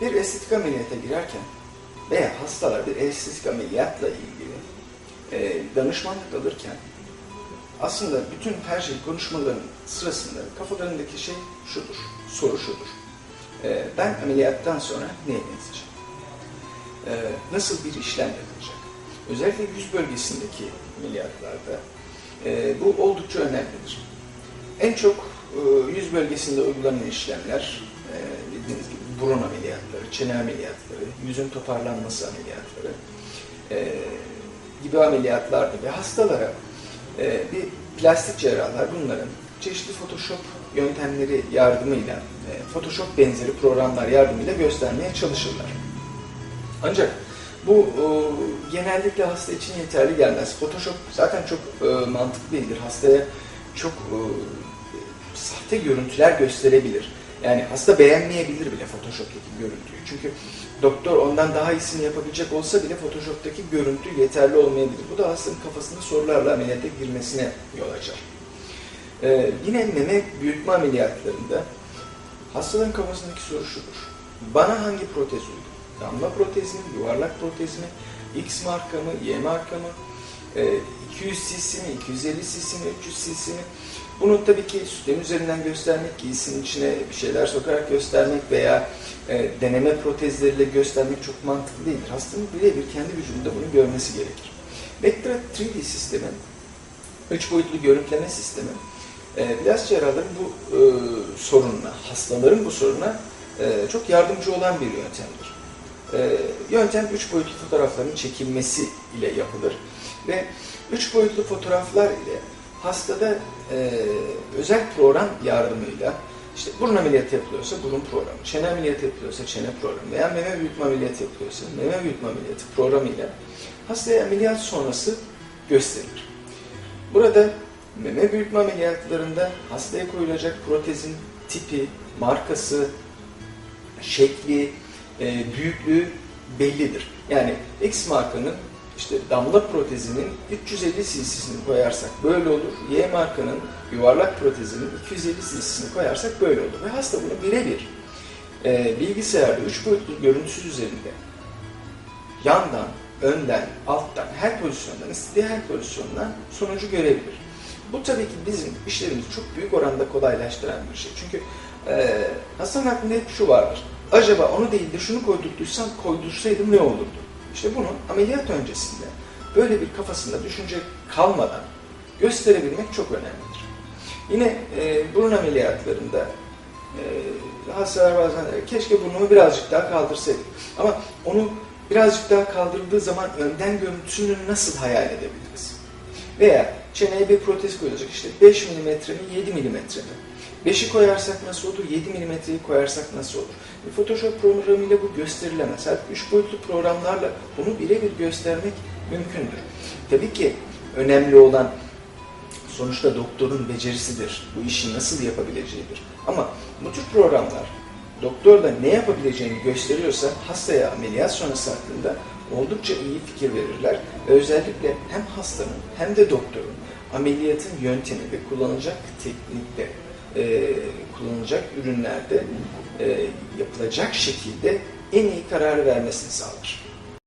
Bir estetik ameliyata girerken veya hastalar bir estetik ameliyatla ilgili e, danışmanlık alırken aslında bütün her şey konuşmaların sırasında kafalarındaki şey şudur, soru şudur. E, ben ameliyattan sonra neye benzeyeceğim? E, nasıl bir işlem yapılacak? Özellikle yüz bölgesindeki ameliyatlarda e, bu oldukça önemlidir. En çok e, yüz bölgesinde uygulanan işlemler e, bildiğiniz gibi burun çene ameliyatları, yüzün toparlanması ameliyatları e, gibi ameliyatlardı ve hastalara e, bir plastik cerrahlar bunların çeşitli Photoshop yöntemleri yardımıyla, e, Photoshop benzeri programlar yardımıyla göstermeye çalışırlar. Ancak bu e, genellikle hasta için yeterli gelmez. Photoshop zaten çok e, mantıklı değildir. Hastaya çok e, sahte görüntüler gösterebilir. Yani hasta beğenmeyebilir bile Photoshop'taki görüntüyü. Çünkü doktor ondan daha iyisini yapabilecek olsa bile Photoshop'taki görüntü yeterli olmayabilir. Bu da hastanın kafasında sorularla ameliyata girmesine yol açar. Ee, yine meme büyütme ameliyatlarında hastaların kafasındaki soru şudur. Bana hangi protez uygun? Damla protez mi, yuvarlak protez mi, X marka mı, Y marka mı, Ee, 200 cc mi, 250 cc mi, 300 cc mi? Bunu tabii ki sütlerin üzerinden göstermek, giysinin içine bir şeyler sokarak göstermek veya e, deneme protezleriyle göstermek çok mantıklı değildir. Hastanın birebir kendi vücudunda bunu görmesi gerekir. Vectra 3D sistemi, üç boyutlu görüntüleme sistemi, e, plastik cerrahların bu e, sorununa, hastaların bu soruna e, çok yardımcı olan bir yöntemdir. E, yöntem üç boyutlu fotoğrafların çekilmesi ile yapılır ve üç boyutlu fotoğraflar ile hastada e, özel program yardımıyla işte burun ameliyatı yapılıyorsa burun programı, çene ameliyatı yapılıyorsa çene programı veya meme büyütme ameliyatı yapılıyorsa meme büyütme ameliyatı programıyla hastaya ameliyat sonrası gösterilir. Burada meme büyütme ameliyatlarında hastaya koyulacak protezin tipi, markası, şekli, e, büyüklüğü bellidir. Yani X markanın işte damla protezinin 350 cc'sini koyarsak böyle olur. Y markanın yuvarlak protezinin 250 cc'sini koyarsak böyle olur. Ve hasta bunu birebir e, bilgisayarda 3 boyutlu görüntüsü üzerinde yandan, önden, alttan, her pozisyondan, istediği her pozisyondan sonucu görebilir. Bu tabii ki bizim işlerimizi çok büyük oranda kolaylaştıran bir şey. Çünkü e, hastanın aklında hep şu vardır. Acaba onu değil de şunu koydurduysam koydursaydım ne olurdu? İşte bunu ameliyat öncesinde böyle bir kafasında düşünce kalmadan gösterebilmek çok önemlidir. Yine e, burun ameliyatlarında e, hastalar bazen keşke burnumu birazcık daha kaldırsaydım. Ama onu birazcık daha kaldırıldığı zaman önden görüntüsünü nasıl hayal edebiliriz? Veya çeneye bir protez koyulacak işte 5 mm mi 7 mm mi? 5'i koyarsak nasıl olur, 7 mm'yi koyarsak nasıl olur? E, Photoshop programıyla bu gösterilemez. Halbuki 3 boyutlu programlarla bunu birebir göstermek mümkündür. Tabii ki önemli olan sonuçta doktorun becerisidir. Bu işi nasıl yapabileceğidir. Ama bu tür programlar doktor da ne yapabileceğini gösteriyorsa hastaya ameliyat sonrası hakkında oldukça iyi fikir verirler. Özellikle hem hastanın hem de doktorun ameliyatın yöntemi ve kullanılacak teknikte e, kullanılacak ürünlerde e, yapılacak şekilde en iyi kararı vermesini sağlar.